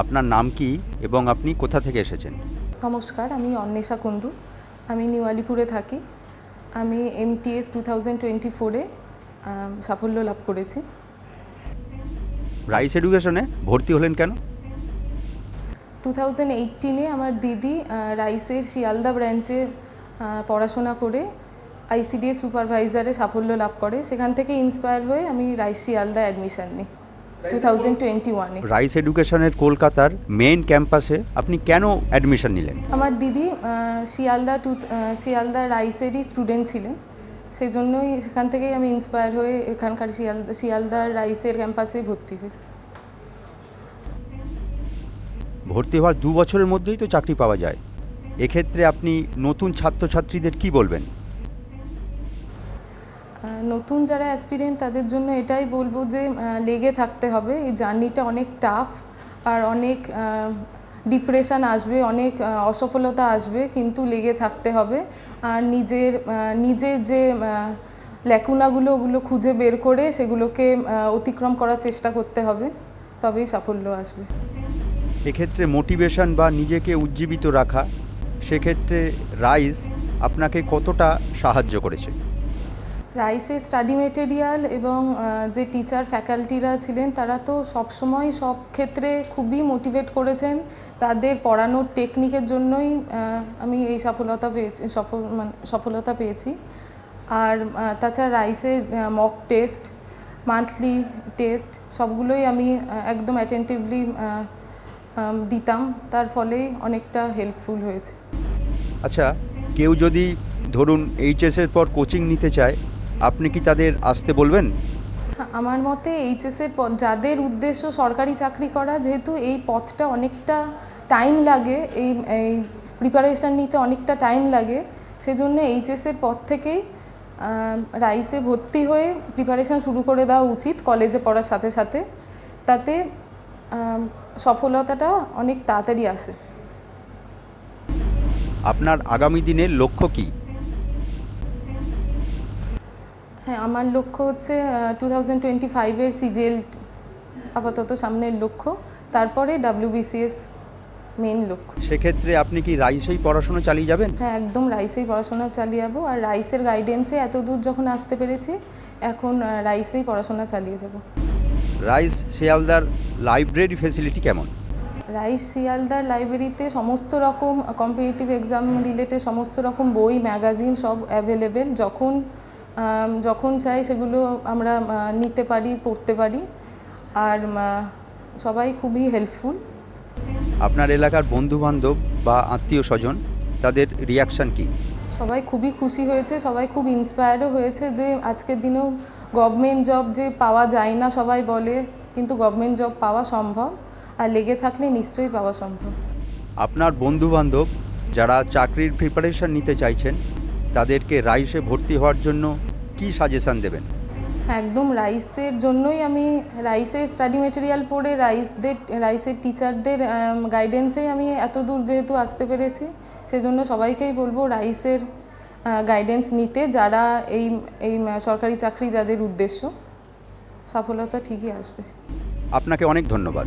আপনার নাম কি এবং আপনি কোথা থেকে এসেছেন? নমস্কার আমি অন্বেষা কুণ্ডু। আমি নিউ আলিপুরে থাকি। আমি এমটিএস টু থাউজেন্ড টোয়েন্টি ফোরে সাফল্য লাভ করেছি। রাইস এডুকেশনে ভর্তি হলেন কেন? টু থাউজেন্ড এইটিনে আমার দিদি রাইসের শিয়ালদা ব্রাঞ্চে পড়াশোনা করে আইসিডিএস সুপারভাইজারে সাফল্য লাভ করে। সেখান থেকে ইন্সপায়ার হয়ে আমি রাইস শিয়ালদা অ্যাডমিশন নিই। টু থাউজেন্ড টোয়েন্টি ওয়ানে রাইস এডুকেশনের কলকাতার মেইন ক্যাম্পাসে আপনি কেন অ্যাডমিশন নিলেন? আমার দিদি শিয়ালদা টু শিয়ালদা রাইসেরই স্টুডেন্ট ছিলেন। সেই জন্যই সেখান থেকেই আমি ইন্সপায়ার হয়ে এখানকার শিয়ালদা শিয়ালদার রাইসের ক্যাম্পাসে ভর্তি হই। ভর্তি হওয়ার দু বছরের মধ্যেই তো চাকরি পাওয়া যায়। এক্ষেত্রে আপনি নতুন ছাত্রছাত্রীদের কি বলবেন? নতুন যারা অ্যাসপিরেন্ট তাদের জন্য এটাই বলব যে লেগে থাকতে হবে। এই জার্নিটা অনেক টাফ আর অনেক ডিপ্রেশন আসবে, অনেক অসফলতা আসবে, কিন্তু লেগে থাকতে হবে। আর নিজের নিজের যে ল্যাকুনাগুলো ওগুলো খুঁজে বের করে সেগুলোকে অতিক্রম করার চেষ্টা করতে হবে, তবেই সাফল্য আসবে। এক্ষেত্রে মোটিভেশন বা নিজেকে উজ্জীবিত রাখা, সেক্ষেত্রে রাইস আপনাকে কতটা সাহায্য করেছে? রাইসের স্টাডি মেটেরিয়াল এবং যে টিচার ফ্যাকাল্টিরা ছিলেন, তারা তো সবসময় সব ক্ষেত্রে খুবই মোটিভেট করেছেন তাদের পড়ানোর টেকনিকের জন্যই আমি এই সফলতা পেয়েছি, সফল মানে সফলতা পেয়েছি। আর তাছাড়া রাইসের মক টেস্ট মান্থলি টেস্ট সবগুলোই আমি একদম অ্যাটেন্টিভলি দিতাম। তার ফলেই অনেকটা হেল্পফুল হয়েছে। আচ্ছা কেউ যদি ধরুন এইচএসের পর কোচিং নিতে চায় আপনি কি তাদের আসতে বলবেন? আমার মতে এইচএসের পথ যাদের উদ্দেশ্য সরকারি চাকরি করা যেহেতু এই পথটা অনেকটা টাইম লাগে এই এই প্রিপারেশান নিতে অনেকটা টাইম লাগে সেজন্য এইচএসের পর থেকেই রাইসে ভর্তি হয়ে প্রিপারেশান শুরু করে দেওয়া উচিত কলেজে পড়ার সাথে সাথে। তাতে সফলতাটা অনেক তাড়াতাড়ি আসে। আপনার আগামী দিনের লক্ষ্য কী? হ্যাঁ আমার লক্ষ্য হচ্ছে টু থাউজেন্ড টোয়েন্টি ফাইভের সিজিএল আপাতত সামনের লক্ষ্য। তারপরে ডাব্লিউবিসিএস মেন লক্ষ্য। সেক্ষেত্রে আপনি কি রাইসেই পড়াশোনা চালিয়ে যাবেন? হ্যাঁ একদম রাইসেই পড়াশোনা চালিয়ে যাব। আর রাইসের গাইডেন্সে এত দূর যখন আসতে পেরেছি এখন রাইসেই পড়াশোনা চালিয়ে যাব। রাইস শিয়ালদার লাইব্রেরি ফেসিলিটি কেমন? রাইস শিয়ালদার লাইব্রেরিতে সমস্ত রকম কম্পিটিটিভ এক্সাম রিলেটেড সমস্ত রকম বই ম্যাগাজিন সব অ্যাভেলেবেল যখন যখন চাই সেগুলো আমরা নিতে পারি পড়তে পারি। আর সবাই খুবই হেল্পফুল আপনার এলাকার বন্ধু বান্ধব বা আত্মীয় স্বজন তাদের রিয়াকশান কি? সবাই খুবই খুশি হয়েছে সবাই খুব ইন্সপায়ার্ডও হয়েছে যে আজকের দিনেও গভর্নমেন্ট জব যে পাওয়া যায় না সবাই বলে কিন্তু গভর্নমেন্ট জব পাওয়া সম্ভব। আর লেগে থাকলে নিশ্চয়ই পাওয়া সম্ভব। আপনার বন্ধু বান্ধব যারা চাকরির প্রিপারেশন নিতে চাইছেন তাদেরকে রাইসে ভর্তি হওয়ার জন্য কি সাজেশান দেবেন? একদম রাইসের জন্যই আমি রাইসের স্টাডি মেটেরিয়াল পড়ে রাইসদের রাইসের টিচারদের গাইডেন্সেই আমি এত দূর যেহেতু আসতে পেরেছি সেজন্য সবাইকেই বলব রাইসের গাইডেন্স নিতে যারা এই এই সরকারি চাকরি যাদের উদ্দেশ্য সফলতা ঠিকই আসবে। আপনাকে অনেক ধন্যবাদ।